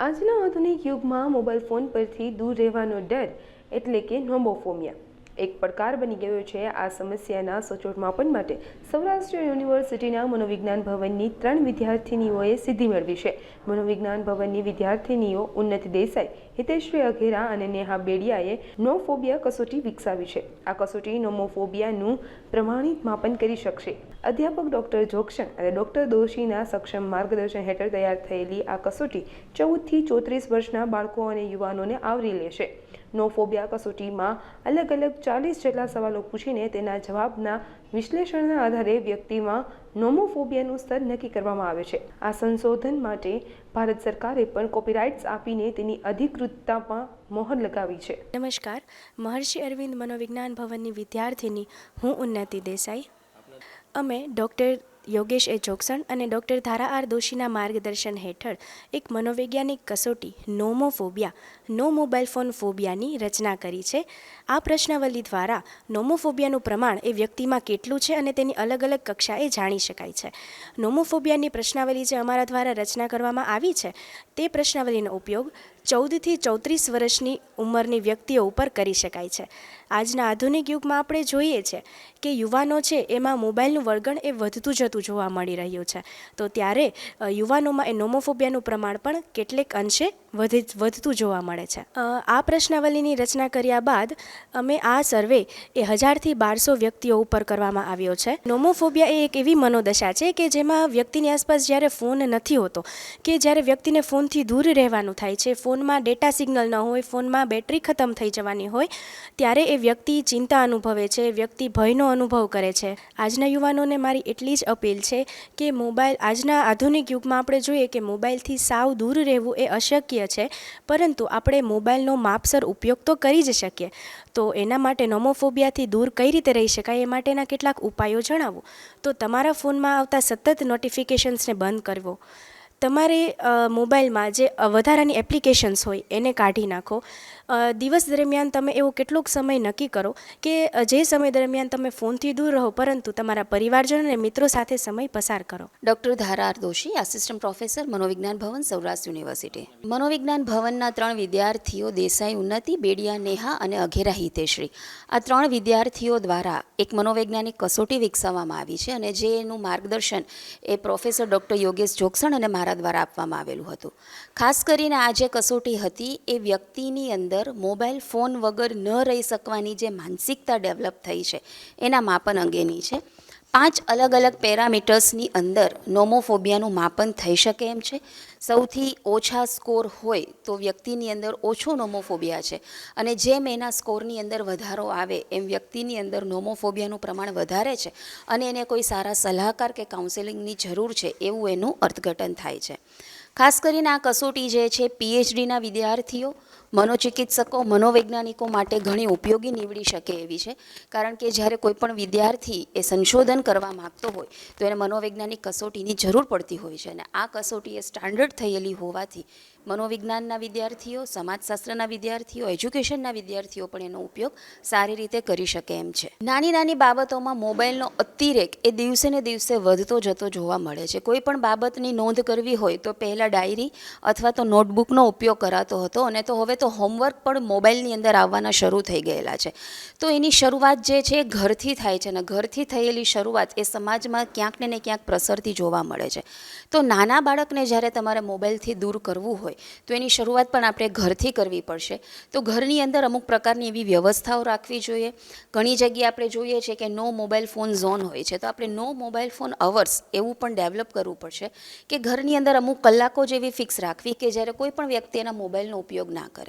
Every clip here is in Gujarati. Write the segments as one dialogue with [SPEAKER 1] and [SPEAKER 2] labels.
[SPEAKER 1] આજના આધુનિક યુગમાં મોબાઈલ ફોન પરથી દૂર રહેવાનો ડર એટલે કે નોમોફોમિયા. એક પડકાર બની ગયો છે આ સમસ્યાના સચોટ માપન માટે. સૌરાષ્ટ્ર યુનિવર્સિટીના મનોવિજ્ઞાન ભવનની ત્રણ વિદ્યાર્થિનીઓએ સિદ્ધિ મેળવી છે. મનોવિજ્ઞાન ભવનની વિદ્યાર્થિનીઓ ઉન્નતિ દેસાઈ હિતેશ્રી અઘેરા અને નેહા બેડિયાએ નોફોબિયા કસોટી વિકસાવી છે. આ કસોટી નોમોફોબિયાનું પ્રમાણિત માપન કરી શકશે. અધ્યાપક ડોક્ટર જોક્ષણ અને ડોક્ટર દોશીના સક્ષમ માર્ગદર્શન હેઠળ તૈયાર થયેલી આ કસોટી ચૌદથી ચોત્રીસ વર્ષના બાળકો અને યુવાનોને આવરી લેશે નોફોબિયા કસોટીમાં અલગ અલગ ચાલીસ જેટલા સવાલો પૂછીને તેના જવાબના વિશ્લેષણના આધારે વ્યક્તિમાં નોમોફોબિયાનું સ્તર નક્કી કરવામાં આવે છે. આ સંશોધન માટે ભારત સરકારે પણ કોપીરાઇટ્સ આપીને તેની અધિકૃતતામાં મોહર લગાવી છે.
[SPEAKER 2] નમસ્કાર. મહર્ષિ અરવિંદ મનોવિજ્ઞાન ભવનની વિદ્યાર્થીની હું ઉન્નતિ દેસાઈ. અમે ડૉક્ટર યોગેશ એ જોગસણ અને ડૉક્ટર ધારા આર દોશીના માર્ગદર્શન હેઠળ એક મનોવૈજ્ઞાનિક કસોટી નોમોફોબિયા નો મોબાઈલ ફોન ફોબિયાની રચના કરી છે. આ પ્રશ્નાવલી દ્વારા નોમોફોબિયાનું પ્રમાણ એ વ્યક્તિમાં કેટલું છે અને તેની અલગ અલગ કક્ષાએ જાણી શકાય છે. નોમોફોબિયાની પ્રશ્નાવલી જે અમારા દ્વારા રચના કરવામાં આવી છે, તે પ્રશ્નાવલીનો ઉપયોગ ચૌદથી ચૌત્રીસ વર્ષની ઉંમરની વ્યક્તિઓ ઉપર કરી શકાય છે. આજના આધુનિક યુગમાં આપણે જોઈએ છે કે યુવાનો છે એમાં મોબાઈલનું વળગણ એ વધતું જતું જોવા મળી રહ્યું છે. તો ત્યારે યુવાનોમાં એ નોમોફોબિયાનું પ્રમાણ પણ કેટલેક અંશે વધી, વધતું જોવા મળે છે. આ પ્રશ્નાવલીની રચના કર્યા બાદ અમે આ સર્વે એ હજારથી બારસો વ્યક્તિઓ ઉપર કરવામાં આવ્યો છે. નોમોફોબિયા એ એક એવી મનોદશા છે કે જેમાં વ્યક્તિની આસપાસ જ્યારે ફોન નથી હોતો, કે જ્યારે વ્યક્તિને ફોનથી દૂર રહેવાનું થાય છે ફોનમાં ડેટા સિગ્નલ ન હોય, ફોનમાં બેટરી ખતમ થઈ જવાની હોય, ત્યારે એ વ્યક્તિ ચિંતા અનુભવે છે વ્યક્તિ ભયનો અનુભવ કરે છે. આજના યુવાનોને મારી એટલી જ અપીલ છે કે મોબાઈલ, આજના આધુનિક યુગમાં આપણે જોઈએ કે મોબાઈલથી સાવ દૂર રહેવું એ અશક્ય છે, પરંતુ આપણે મોબાઈલનો માપસર ઉપયોગ તો કરી જ શકીએ. તો એના માટે નોમોફોબિયાથી દૂર કઈ રીતે રહી શકાય એ માટેના કેટલાક ઉપાયો જણાવો. તો તમારા ફોનમાં આવતા સતત નોટિફિકેશન્સને બંધ કરવો. તમારે મોબાઈલમાં જે વધારાની એપ્લિકેશન્સ હોય એને કાઢી નાખો. દિવસ દરમિયાન તમે એવો કેટલોક સમય નક્કી કરો કે જે સમય દરમિયાન તમે ફોનથી દૂર રહો પરંતુ તમારા પરિવારજનો અને મિત્રો સાથે સમય પસાર કરો.
[SPEAKER 3] ડૉક્ટર ધારા આર દોશી આસિસ્ટન્ટ પ્રોફેસર મનોવિજ્ઞાન ભવન, સૌરાષ્ટ્ર યુનિવર્સિટી મનોવિજ્ઞાન ભવનના ત્રણ વિદ્યાર્થીઓ દેસાઈ, ઉન્નતિ, બેડિયા, નેહા અને અઘેરા હિતેશ્રી. આ ત્રણ વિદ્યાર્થીઓ દ્વારા એક મનોવૈજ્ઞાનિક કસોટી વિકસાવવામાં આવી છે અને જે એનું માર્ગદર્શન એ પ્રોફેસર ડૉક્ટર યોગેશ જોગસણ અને મારા દ્વારા આપવામાં આવેલું હતું. ખાસ કરીને આ જે કસોટી હતી એ વ્યક્તિની અંદર મોબાઈલ ફોન વગર ન રહી શકવાની જે માનસિકતા ડેવલપ થઈ છે એના માપન અંગેની છે. પાંચ અલગ અલગ પેરામીટર્સની અંદર નોમોફોબિયાનું માપન થઈ શકે એમ છે. સૌથી ઓછા સ્કોર હોય તો વ્યક્તિની અંદર ઓછો નોમોફોબિયા છે. અને જેમ એના સ્કોરની અંદર વધારો આવે એમ વ્યક્તિની અંદર નોમોફોબિયાનું પ્રમાણ વધારે છે. અને એને કોઈ સારા સલાહકાર કે કાઉન્સેલિંગની જરૂર છે એવું એનું અર્થઘટન થાય છે. ખાસ કરીને આ કસોટી જે છે, પીએચડીના વિદ્યાર્થીઓ મનોચિકિત્સકો, મનોવૈજ્ઞાનિકો માટે ઘણી ઉપયોગી નીવડી શકે એવી છે. કારણ કે જ્યારે કોઈપણ વિદ્યાર્થી એ સંશોધન કરવા માગતો હોય, તો એને મનોવૈજ્ઞાનિક કસોટીની જરૂર પડતી હોય છે. અને આ કસોટી એ સ્ટાન્ડર્ડ થયેલી હોવાથી મનોવિજ્ઞાનના વિદ્યાર્થીઓ, સમાજશાસ્ત્રના વિદ્યાર્થીઓ, એજ્યુકેશનના વિદ્યાર્થીઓ પણ એનો ઉપયોગ સારી રીતે કરી શકે એમ છે. નાની નાની બાબતોમાં મોબાઈલનો અતિરેક એ દિવસે ને દિવસે વધતો જતો જોવા મળે છે. કોઈ પણ બાબતની નોંધ કરવી હોય તો પહેલાં ડાયરી અથવા તો નોટબુકનો ઉપયોગ કરાતો હતો. અને તો હવે તો હોમવર્ક પણ મોબાઈલની અંદર આવવાના શરૂ થઈ ગયેલા છે. તો એની શરૂઆત જે છે ઘરથી થાય છે અને ઘરથી થયેલી શરૂઆત એ સમાજમાં ક્યાંક ને ક્યાંક પ્રસરતી જોવા મળે છે. તો નાના બાળકને જ્યારે તમારે મોબાઈલથી દૂર કરવું હોય, તો એની શરૂઆત પણ આપણે ઘરથી કરવી પડશે. તો ઘરની અંદર અમુક પ્રકારની એવી વ્યવસ્થાઓ રાખવી જોઈએ. ઘણી જગ્યાએ આપણે જોઈએ છે કે નો મોબાઈલ ફોન ઝોન હોય છે. તો આપણે નો મોબાઈલ ફોન અવર્સ એવું પણ ડેવલપ કરવું પડશે કે ઘરની અંદર અમુક કલાકો જેવી ફિક્સ રાખવી કે જ્યારે કોઈ પણ વ્યક્તિ એના મોબાઈલનો ઉપયોગ ના કરે.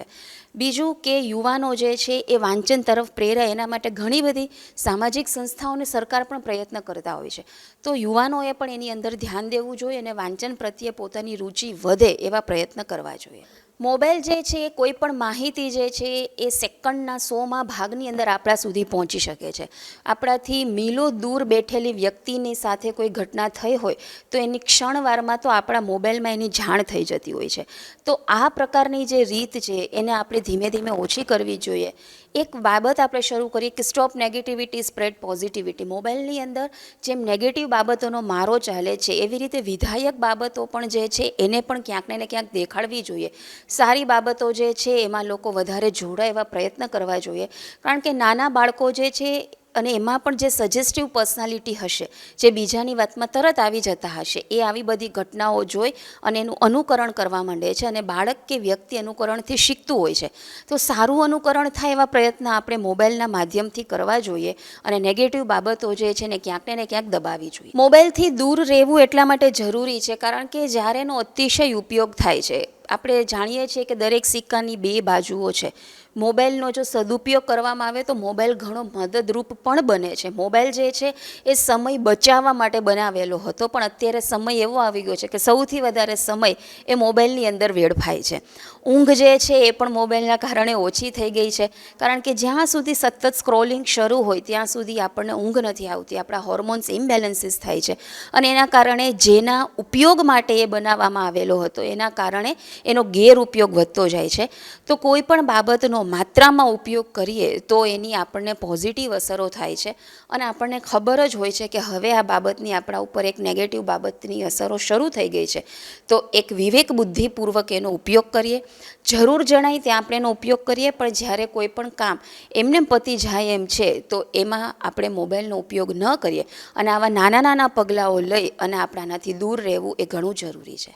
[SPEAKER 3] બીજું કે યુવાનો જે છે એ વાંચન તરફ પ્રેરાય એના માટે ઘણી બધી સામાજિક સંસ્થાઓને સરકાર પણ પ્રયત્ન કરતા હોય છે. તો યુવાનોએ પણ એની અંદર ધ્યાન દેવું જોઈએ અને વાંચન પ્રત્યે પોતાની રુચિ વધે એવા પ્રયત્ન કરવા જોઈએ. મોબાઈલ જે છે, કોઈ પણ માહિતી જે છે, એ સેકન્ડના સોમાં ભાગની અંદર આપણા સુધી પહોંચી શકે છે. આપણાથી મીલો દૂર બેઠેલી વ્યક્તિની સાથે કોઈ ઘટના થઈ હોય, તો એની ક્ષણવારમાં તો આપણા મોબાઈલમાં એની જાણ થઈ જતી હોય છે. તો આ પ્રકારની જે રીત છે, એને આપણે ધીમે ધીમે ઓછી કરવી જોઈએ. એક બાબત આપણે શરૂ કરીએ કે સ્ટોપ નેગેટિવિટી સ્પ્રેડ પોઝિટિવિટી મોબાઈલની અંદર જેમ નેગેટિવ બાબતોનો મારો ચાલે છે, એવી રીતે વિધાયક બાબતો પણ જે છે, એને પણ ક્યાંક ને ક્યાંક દેખાડવી જોઈએ. સારી બાબતો જે છે, એમાં લોકો વધારે જોડાય એવા પ્રયત્ન કરવા જોઈએ. કારણ કે નાના બાળકો જે છે અને એમાં પણ જે સજેસ્ટિવ પર્સનાલિટી હશે, જે બીજાની વાતમાં તરત આવી જતા હશે, એ આવી બધી ઘટનાઓ જોઈ અને એનું અનુકરણ કરવા માંડે છે અને બાળક કે વ્યક્તિ અનુકરણથી શીખતું હોય છે. તો સારું અનુકરણ થાય એવા પ્રયત્ન આપણે મોબાઈલના માધ્યમથી કરવા જોઈએ અને નેગેટિવ બાબતો જે છે ને ક્યાંક ને ક્યાંક દબાવી જોઈએ. મોબાઈલથી દૂર રહેવું એટલા માટે જરૂરી છે, કારણ કે જ્યારે એનો અતિશય ઉપયોગ થાય છે આપણે જાણીએ છીએ કે દરેક સિક્કાની બે બાજુઓ છે. મોબાઈલનો જો સદુપયોગ કરવામાં આવે તો મોબાઈલ ઘણો મદદરૂપ પણ બને છે. મોબાઈલ જે છે એ સમય બચાવવા માટે બનાવેલો હતો, પણ અત્યારે સમય એવો આવી ગયો છે કે સૌથી વધારે સમય એ મોબાઈલની અંદર વેડફાય છે. ઊંઘ જે છે એ પણ મોબાઈલના કારણે ઓછી થઈ ગઈ છે, કારણ કે જ્યાં સુધી સતત સ્ક્રોલિંગ શરૂ હોય ત્યાં સુધી આપણને ઊંઘ નથી આવતી, આપણા હોર્મોન્સ ઇમ્બેલેન્સીસ થાય છે. અને એના કારણે જેના ઉપયોગ માટે એ બનાવવામાં આવેલો હતો, એના કારણે એનો ગેરઉપયોગ વધતો જાય છે. તો કોઈ પણ બાબતનો માત્રામાં ઉપયોગ કરીએ તો એની આપણને પોઝિટિવ અસરો થાય છે. અને આપણને ખબર જ હોય છે કે હવે આ બાબતની આપણા ઉપર એક નેગેટિવ બાબતની અસરો શરૂ થઈ ગઈ છે. તો એક વિવેક બુદ્ધિપૂર્વક એનો ઉપયોગ કરીએ. જરૂર જણાય ત્યાં આપણે એનો ઉપયોગ કરીએ, પણ જ્યારે કોઈ પણ કામ એમને પતી જાય એમ છે, તો એમાં આપણે મોબાઈલનો ઉપયોગ ન કરીએ. અને આવા નાના નાના પગલાંઓ લઈ અને આપણાનાથી દૂર રહેવું એ ઘણું જરૂરી છે.